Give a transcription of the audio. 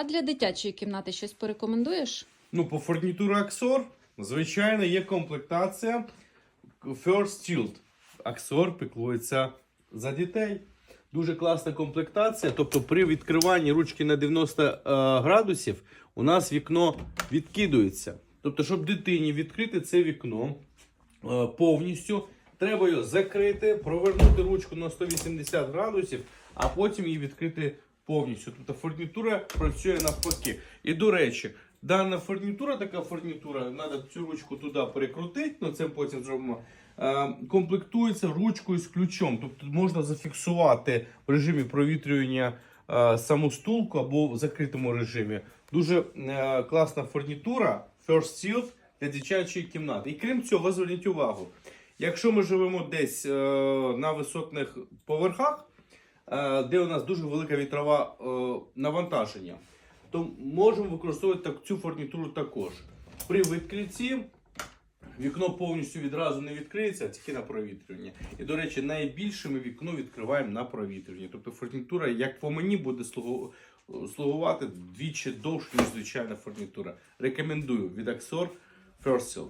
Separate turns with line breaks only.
А для дитячої кімнати щось порекомендуєш?
Ну, по фурнітурі Axor, звичайно, є комплектація First Child. Axor піклується за дітей. Дуже класна комплектація. Тобто при відкриванні ручки на 90 е, градусів у нас вікно відкидується. Тобто, щоб дитині відкрити це вікно е, повністю, треба його закрити, провернути ручку на 180 градусів, а потім її відкрити повністю. Тобто фурнітура працює навпаки. І до речі, дана фурнітура, така фурнітура, треба цю ручку туди перекрутити, ну це потім зробимо. е, Комплектується ручкою з ключом, тобто можна зафіксувати в режимі провітрювання е, саму стулку або в закритому режимі. Дуже е, класна фурнітура First Seal для дитячої кімнати. І крім цього, зверніть увагу, якщо ми живемо десь на висотних поверхах, де у нас дуже велика вітрова е, навантаження, то можемо використовувати цю фурнітуру також. При відкритті вікно повністю відразу не відкриється, а тільки на провітрювання. І, до речі, найбільше ми вікно відкриваємо на провітрювання. Тобто фурнітура, як по мені, буде слугувати двічі довше, ніж звичайна фурнітура. Рекомендую від Axor First Seal.